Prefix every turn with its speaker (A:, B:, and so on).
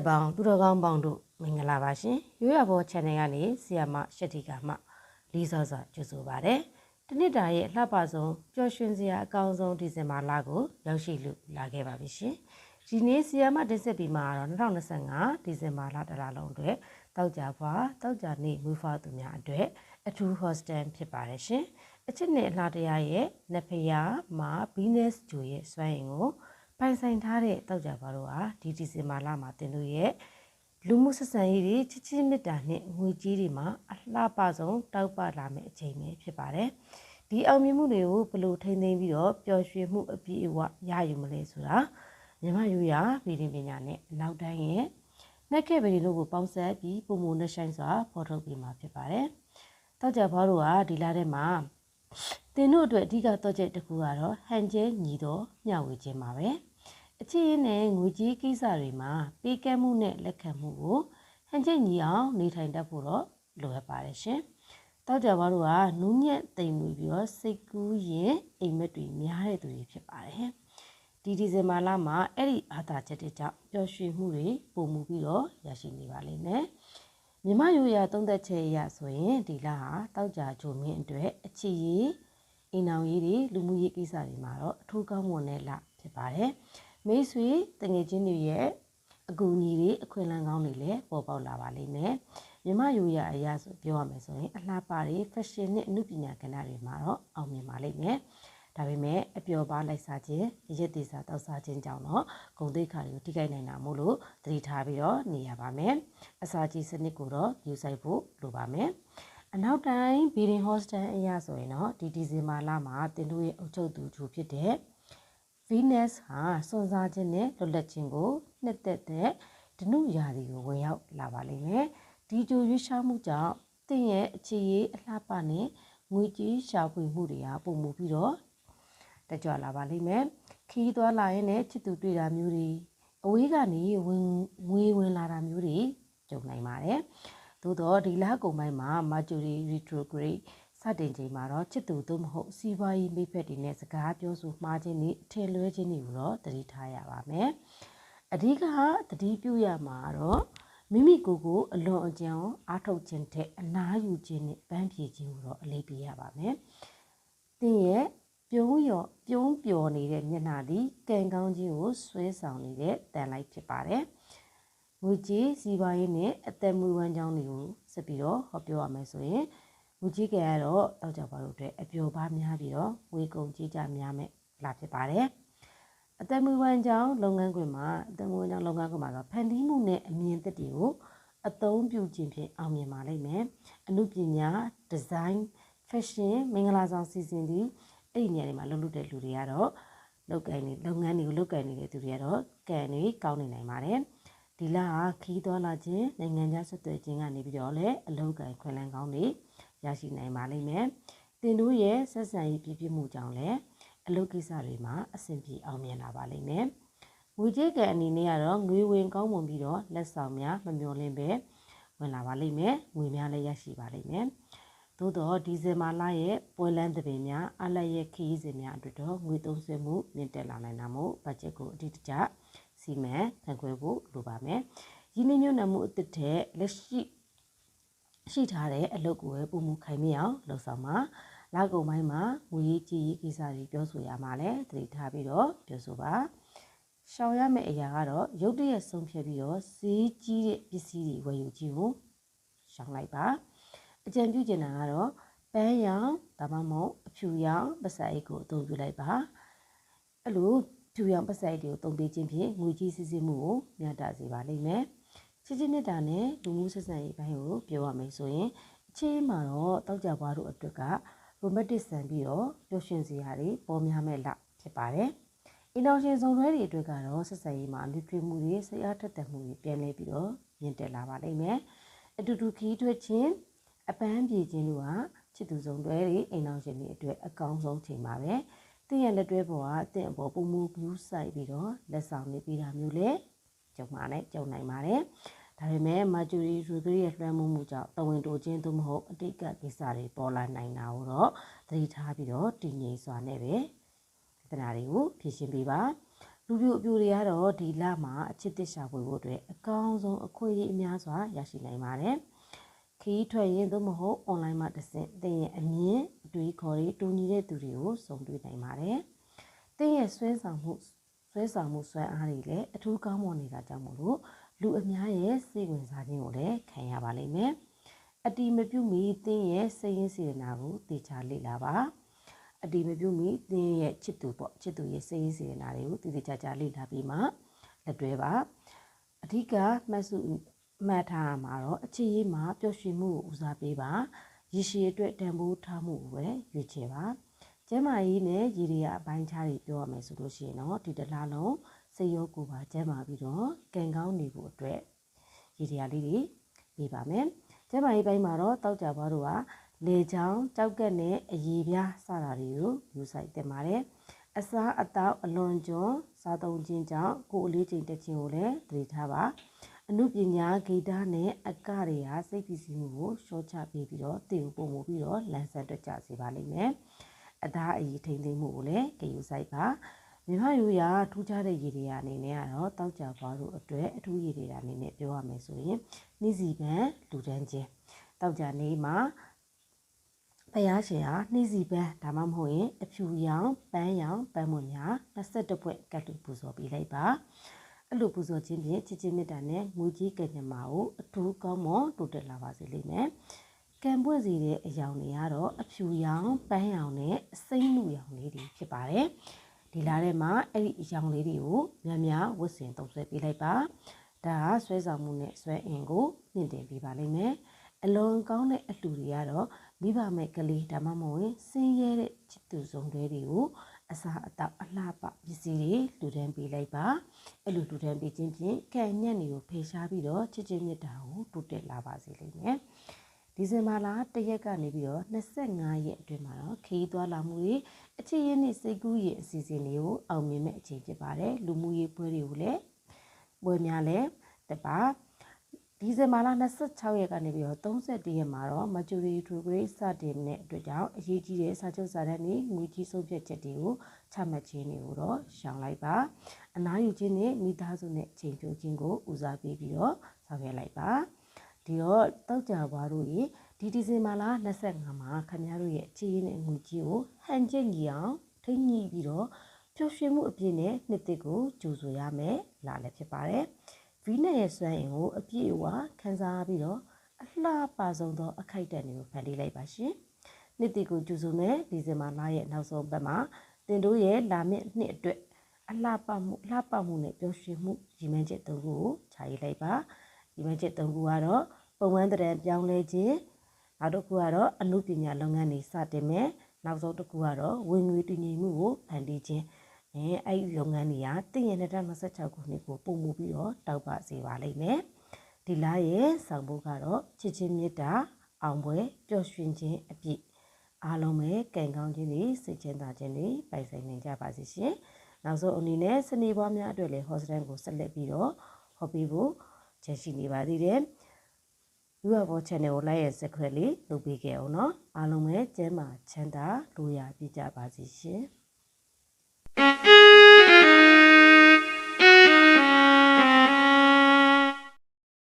A: သက်ပေါင်းသူတော်ကောင်းပေါင်းတို့မင်္ဂလာပါရှင်ရိုးရဘော channel ကနေဆီယာမရှက်တီကာမှလေးစောစွာကြိုဆိုပါရစေတနစ်တာရဲ့အလှပဆုံးပျော်ရွှင်စရာအကောင်းဆုံးဒီဇင်ဘာလကိုရောက်ရှိလို့လာခဲ့ပါပြီရှင်ဒီနေ့ဆီယာမတင်ဆက်ပြီးမှာတော့2025ဒီဇင်ဘာလတစ်လလုံးအတွက်တောက်ကြဖွာတောက်ကြနေမူဖာသူများအတွက်အထူး hostel ဖြစ်ပါတယ်ရှင်အချစ်နဲ့အလှတရားရဲ့နဖယာမှာ business ဂျိုရဲ့စွမ်းရင်ကို ပိုင်ဆိုင်ထားတဲ့တောက်ကြပါတော့ဟာဒီဒီဇင်ဘာလမှာတင်လို့ရဲ့လူမှုဆက်ဆံရေးတွေချစ်ချင်းမေတ္တာနဲ့ငွေကြေးတွေမှာအလှပဆုံးတောက်ပလာမယ့်အချိန်ပဲဖြစ်ပါတယ်ဒီအောင်မြင်မှုတွေကိုဘယ်လိုထိန်းသိမ်းပြီးတော့ပျော်ရွှင်မှုအပြည့်အဝရယူမလဲဆိုတာမြမယူရဗီဒီပညာနဲ့အနောက်တိုင်းရဲ့နှက်ခဲ့ပရီလို့ကိုပေါင်းဆက်ပြီးပုံမနဲ့ဆိုင်စွာဖော်ထုတ်ပြီးမှာဖြစ်ပါတယ်တောက်ကြဘာတို့ကဒီလာထဲမှာတင်တို့အတွက်အဓိကတော့ချက်တစ်ခုကတော့ဟန်ကျဲညီတော့မျှဝေခြင်းပါပဲ။ အချစ်ရင်းနဲ့ငွေကြေးကိစ္စတွေမှာပေးကမ်းမှုနဲ့လက်ခံမှုကိုဟန်ချက်ညီအောင်နေထိုင်တတ်ဖို့တော့လိုအပ်ပါတယ်ရှင်။တောက်ကြပါတို့ကနူးညံ့တိမ်မွေပြီးတော့စိတ်ကူးရင်အိမ်မက်တွေများတဲ့သူတွေဖြစ်ပါတယ်။ဒီဒီဇင်ဘာလမှာအဲ့ဒီအာသာချက်တွေကြောင့်ပျော်ရွှင်မှုတွေပုံမှုပြီးတော့ရရှိနေပါလိမ့်မယ်။မြမရိုးရာသုံးသက်ချက်အရဆိုရင်ဒီလဟာတောက်ကြဂျုံမင်းအတွက်အချစ်ရေးအိမ်အောင်ရေးတွေလူမှုရေးကိစ္စတွေမှာတော့အထူးကောင်းမွန်တဲ့လဖြစ်ပါတယ်။ မိတ်ဆွေတငယ်ချင်းတွေရဲ့အကူအညီတွေအခွင့်အလမ်းကောင်းတွေလည်းပေါ်ပေါက်လာပါလိမ့်မယ်မြမယူရအရာဆိုပြောရမယ်ဆိုရင်အလှပတွေ fashion နဲ့အမှုပညာကဏ္ဍတွေမှာတော့အောင်မြင်ပါလိမ့်မယ်ဒါပေမဲ့အပျော်ပါလိုက်စားခြင်းရရက်သေးစားတောက်စားခြင်းကြောင့်တော့ဂုံသိက္ခာတွေကိုထိခိုက်နိုင်တာမို့လို့သတိထားပြီးတော့နေရပါမယ်အစာကြီးစနစ်ကိုတော့ယူဆိုင်ဖို့လိုပါမယ်အနောက်တိုင်း Beading Hostel အရာဆိုရင်တော့ဒီဒီဇင်ဘာလမှာတင်တို့ရဲ့အုပ်ချုပ်သူဂျူဖြစ်တဲ့ Venus ဟာစွန့်စားခြင်းနဲ့လွတ်လပ်ခြင်းကိုနှစ်သက်တဲ့ဒနုရာသီကိုဝင်ရောက်လာပါလိမ့်မယ်။ဒီကြိုရွေးရှားမှုကြောင့်တင့်ရဲ့အခြေရေးအလှပနဲ့ငွေကြေးရှာဖွေမှုတွေဟာပုံမှုပြီးတော့တကြွလာပါလိမ့်မယ်။ခီးသွားလာရင်လည်းချစ်သူတွေ့တာမျိုးတွေအဝေးကနေဝင်ငွေဝင်လာတာမျိုးတွေကြုံနိုင်ပါတယ်။သို့တော့ဒီလကုံပိုင်းမှာ Mercury retrograde စတင်ချိန်မှာတော့ချစ်သူသို့မဟုတ်စီးပွားရေးမိဖက်တွေနဲ့စကားပြောဆိုမှားခြင်းတွေထင်လွဲခြင်းတွေကိုတော့သတိထားရပါမယ်။အဓိကသတိပြုရမှာတော့မိမိကိုယ်ကိုအလွန်အကျဉ်းအားထုတ်ခြင်းတဲ့အနားယူခြင်းနဲ့ပန်းပြေခြင်းကိုတော့အလေးပေးရပါမယ်။သင်ရဲ့ပြုံးရော်ပြုံးပျော်နေတဲ့မျက်နှာသည်ကံကောင်းခြင်းကိုဆွဲဆောင်နေတဲ့တန်လိုက်ဖြစ်ပါတယ်။ငွေကြေးစီးပွားရေးနဲ့အသက်မွေးဝမ်းကြောင်းတွေကိုဆက်ပြီးတော့ဟောပြောရမယ်ဆိုရင် ငွေကြီးကဲကတော့တောက်ကြပါလို့အတွက်အပျော်ပါများပြီးတော့ငွေကုန်ကြီးကြများမဲ့လာဖြစ်ပါတယ်အသက်မွေးဝမ်းကြောင်းလုပ်ငန်းခွင်မှာအသက်မွေးဝမ်းကြောင်းလုပ်ငန်းခွင်မှာတော့ဖန်တီးမှုနဲ့အမြင်သက်တွေကိုအသုံးပြုခြင်းဖြင့်အောင်မြင်ပါလိမ့်မယ်အမှုပညာဒီဇိုင်း fashion မင်္ဂလာဆောင်စီစဉ်ပြီးအဲ့ဒီနေရာတွေမှာလုပ်လုပ်တဲ့လူတွေကတော့လုပ်ကိုင်နေလုပ်ငန်းတွေကိုလုပ်ကိုင်နေတဲ့သူတွေကတော့ကံတွေကောင်းနေနိုင်ပါတယ်ဒီလဟာခီးသွားလာခြင်းနိုင်ငံခြားဆက်သွယ်ခြင်းကနေပြီးတော့လည်းအလုပ်ကိုင်ခွင့်လန်းကောင်းတွေ ရရှိနိုင်ပါလိမ့်မယ်။တင်တို့ရဲ့ဆက်ဆံရေးပြည့်ပြည့်မှုကြောင့်လည်းအလုပ်ကိစ္စတွေမှာအဆင်ပြေအောင်မြင်လာပါလိမ့်မယ်။ငွေကြေးကံအနေနဲ့ကတော့ငွေဝင်ကောင်းမွန်ပြီးတော့လက်ဆောင်များမမျှော်လင့်ပဲဝင်လာပါလိမ့်မယ်။ငွေများလည်းရရှိပါလိမ့်မယ်။သို့တော့ဒီဇင်ဘာလရဲ့ပွဲလန်းသဘင်များအလက်ရဲ့ခရီးစဉ်များအတွက်တော့ငွေသုံးစွဲမှုမြင့်တက်လာနိုင်တာမို့ဘတ်ဂျက်ကိုအတိအကျစီမံခန့်ခွဲဖို့လိုပါမယ်။ရင်းနှီးမြှုပ်နှံမှုအသစ်တဲ့လက်ရှိ ရှိထားတဲ့အလုပ်ကိုပဲပုံမှုခိုင်မြအောင်လှုပ်ဆောင်ပါလာကုန်ပိုင်းမှာငွေရေးကြေးရေးကိစ္စတွေပြောဆိုရမှာလဲသတိထားပြီးတော့ပြောဆိုပါရှောင်ရမယ့်အရာကတော့ရုတ်တရက်ဆုံးဖြတ်ပြီးတော့ဈေးကြီးတဲ့ပစ္စည်းတွေဝယ်ယူခြင်းကိုရှောင်လိုက်ပါအကြံပြုချင်တာကတော့ပန်းရောင်ဒါမှမဟုတ်အဖြူရောင်ပစအိတ်ကိုအသုံးပြုလိုက်ပါအဲ့လိုဖြူရောင်ပစအိတ်တွေကိုသုံးပေးခြင်းဖြင့်ငွေကြီးစစ်စစ်မှုကိုမြတ်တာစေပါလိမ့်မယ် ချစ်ချင်းမြတ်တာနဲ့လူမှုဆက်ဆံရေးဘိုင်းကိုပြောရမယ်ဆိုရင်အချင်းမှာတော့တောက်ကြပွားတို့အတွက်က romantic ဆန်ပြီးတော့ပျော်ရွှင်စရာတွေပေါ်များမဲ့လဖြစ်ပါတယ်။အင်တော်ရှင်စုံတွဲတွေအတွက်ကတော့ဆက်ဆံရေးမှာလူတွေ့မှုတွေဆရာထက်သန်မှုတွေပြန်လဲပြီးတော့မြင့်တက်လာပါလိမ့်မယ်။အတူတူခီးထွက်ခြင်းအပန်းပြေခြင်းတို့ဟာချစ်သူစုံတွဲတွေအိမ်တော်ရှင်တွေအတွက်အကောင်းဆုံးချိန်ပါပဲ။တင့်ရဲ့လက်တွဲပေါ်ကအတင့်အပေါ်ပုံမူပြူးဆိုင်ပြီးတော့လက်ဆောင်နေပြီးတာမျိုးလေကြုံပါနဲ့ကြုံနိုင်ပါတယ်။ ဒါပေမဲ့ Mercury retrograde ရဲ့လွှမ်းမိုးမှုကြောင့်တဝင်တိုခြင်းသို့မဟုတ်အတိတ်ကကိစ္စတွေပေါ်လာနိုင်တာကိုတော့သတိထားပြီးတော့တည်ငြိမ်စွာနဲ့ပဲပြဿနာတွေကိုဖြေရှင်းပေးပါလူပြိုအပြိုတွေကတော့ဒီလမှာအချစ်တစ်ရှာဖွေဖို့အတွက်အကောင်းဆုံးအခွင့်အရေးအများစွာရရှိနိုင်ပါတယ်ခီးထွက်ရင်သို့မဟုတ် online မှာတစ်ဆင့်သင်ရဲ့အမြင်အတွေးခေါ်တွေတူညီတဲ့သူတွေကိုစုံတွေ့နိုင်ပါတယ်သင်ရဲ့ဆွဲဆောင်မှုဆွဲဆောင်မှုဆွဲအားတွေလည်းအထူးကောင်းမွန်နေတာကြောင့်မို့လို့ လူအများရဲ့စိတ်ဝင်စားခြင်းကိုလည်းခံရပါလိမ့်မယ်အတီမပြုတ်မီသင်ရဲ့စိတ်ရင်းစေတနာကိုတေချာလေ့လာပါအတီမပြုတ်မီသင်ရဲ့ချစ်သူပေါ့ချစ်သူရဲ့စိတ်ရင်းစေတနာတွေကိုတည်တည်ကြကြလေ့လာပြီးမှလက်တွဲပါအဓိကမှတ်စုမှတ်ထားမှာတော့အခြေရေးမှာပျော်ရွှင်မှုကိုဦးစားပေးပါရည်ရှိအတွက်တန်ဖိုးထားမှုကိုပဲရွေးချယ်ပါကျမ်းမာရေးနဲ့ရည်ရည်အပိုင်းခြားတွေပြောရမယ်ဆိုလို့ရှိရင်တော့ဒီတလားလုံး စိတ်ရောကိုယ်ပါကျမ်းမာပြီးတော့ကံကောင်းနေဖို့အတွက်ရည်ရည်လေးတွေပေးပါမယ်ကျမ်းမာရေးပိုင်းမှာတော့တောက်ကြဘွားတို့ကလေချောင်းကြောက်ကက်နဲ့အยีပြားစတာတွေကိုယူဆိုင်တင်ပါတယ်အစားအသောက်အလွန်ကျွန်းစားသုံးခြင်းကြောင့်ကိုယ်အလေးချိန်တက်ခြင်းကိုလည်းသတိထားပါအမှုပညာဂီတနဲ့အကတွေဟာစိတ်ပစ္စည်းမှုကိုရှော့ချပေးပြီးတော့တည်ကိုပုံမှုပြီးတော့လန်ဆန်တွက်ကြစေပါလိမ့်မယ်အသားအည်ထိမ့်သိမ့်မှုကိုလည်းကြယူဆိုင်ပါ မြန်မာရိုးရာထူးခြားတဲ့ရည်တွေအနေနဲ့ကတော့တောက်ကြပွားတို့အတွက်အထူးရည်တွေအနေနဲ့ပြောရမယ်ဆိုရင်နှီးစီပန်လူတန်းချင်းတောက်ကြနေမှာဖယားရှင်ဟာနှီးစီပန်းဒါမှမဟုတ်ရင်အဖြူရောင်ပန်းရောင်ပန်းမွန်များ22ပွဲကတ်တူပူဇော်ပေးလိုက်ပါအဲ့လိုပူဇော်ခြင်းဖြင့်ချစ်ချင်းမေတ္တာနဲ့ငွေကြီးကံကြမ္မာကိုအထူးကောင်းမွန်တိုးတက်လာပါစေလိမ့်မယ်ကံပွင့်စီတဲ့အယောင်တွေကတော့အဖြူရောင်ပန်းရောင်နဲ့အစိမ့်လူရောင်လေးတွေဖြစ်ပါတယ် ဒီလာထဲမှာအဲ့ဒီအယောင်လေးတွေကိုများများဝတ်ဆင်သုံးဆွဲပေးလိုက်ပါဒါကဆွဲဆောင်မှုနဲ့ဆွဲအင်ကိုမြင့်တင်ပေးပါလိမ့်မယ်အလွန်ကောင်းတဲ့အလှူတွေကတော့မိဘမဲ့ကလေးဒါမှမဟုတ်ဆင်းရဲတဲ့ချစ်သူစုံတွေကိုအစာအသောက်အလှပပစ္စည်းတွေလူတန်းပေးလိုက်ပါအဲ့လိုလူတန်းပေးခြင်းဖြင့်ကံညက်တွေကိုဖေရှားပြီးတော့ချစ်ချင်းမြတ်တာကိုတိုးတက်လာပါစေလိမ့်မယ် ဒီဇင်ဘာလတရက်ကနေပြီးတော့25ရက်အတွင်းမှာတော့ခီးသွားလာမှုတွေအချစ်ရင်းနဲ့စိတ်ကူးရဲ့အစီအစဉ်တွေကိုအောင်မြင်မဲ့အချိန်ဖြစ်ပါတယ်လူမှုရေးပွဲတွေကိုလည်းပွဲများလည်းတပါဒီဇင်ဘာလ26ရက်ကနေပြီးတော့31ရက်မှာတော့ maturity to grade စတင်တဲ့အတွက်ကြောင့်အရေးကြီးတဲ့စာချုပ်စာတမ်းတွေငွေကြီးဆုံးဖြတ်ချက်တွေကိုချမှတ်ခြင်းတွေကိုတော့ရှောင်လိုက်ပါအနားယူခြင်းနဲ့မိသားစုနဲ့ချိန်ဖြိုးခြင်းကိုဦးစားပေးပြီးတော့ဆောင်ရွက်လိုက်ပါ ဒီတော့တောက်ကြဘွားတို့ရေဒီဒီဇင်ဘာလ25မှာခင်ဗျားတို့ရဲ့အခြေရင်းနဲ့ငွေကြီးကိုဟန်ကျက်ညီအောင်ထိညှိပြီးတော့ပျော်ရွှင်မှုအပြည့်နဲ့နှစ်သက်ကိုကြိုဆိုရမယ်လာလည်းဖြစ်ပါတယ်။ဗီးနဲ့ရဲ့စွမ်းအင်ကိုအပြည့်အဝခံစားပြီးတော့အလှပဆုံးသော အခိုက်အတန့်တွေကိုဖန်တီးလိုက်ပါရှင်။နှစ်တီကိုကျူစုမဲ့ဒီဇင်ဘာလရဲ့နောက်ဆုံးပတ်မှာတင်တို့ရဲ့လာမယ့်နှစ်အတွက်အလှပမှုလှပမှုနဲ့ပျော်ရွှင်မှုရည်မှန်းချက်သုံးခုကိုခြာရေးလိုက်ပါ။ ရည်မှန်းချက်သုံးခုကတော့ပုံမှန်တရံပြောင်းလဲခြင်းနောက်တစ်ခုကတော့အမှုပညာလုပ်ငန်းတွေစတင်မယ်နောက်ဆုံးတစ်ခုကတော့ဝင်ငွေတည်ငြိမ်မှုကိုဖန်တီးခြင်းအဲအဲ့ဒီလုပ်ငန်းတွေကတင့်ရ2026ခုနှစ်ကိုပုံမှုပြီးတော့တောက်ပစေပါလိမ့်မယ်ဒီလားရဲ့ဆောင်ဖို့ကတော့ချစ်ချင်းမေတ္တာအောင်ပွဲပျော်ရွှင်ခြင်းအပြည့်အားလုံးပဲကံကောင်းခြင်းတွေစိတ်ချမ်းသာခြင်းတွေပိုင်ဆိုင်နိုင်ကြပါစေရှင်နောက်ဆုံးအနေနဲ့စနေပွားများအတွက်လည်းဟောစတန်ကိုဆက်လက်ပြီးတော့ဟောပေးဖို့ ချက်ရှိနေပါသေးတယ်လူရဘော channel ကို like ရစခွဲလေးလုပ်ပေးခဲ့အောင်နော်အားလုံးပဲကျမ်းမာချမ်းသာလိုရာပြကြပါစေရှင်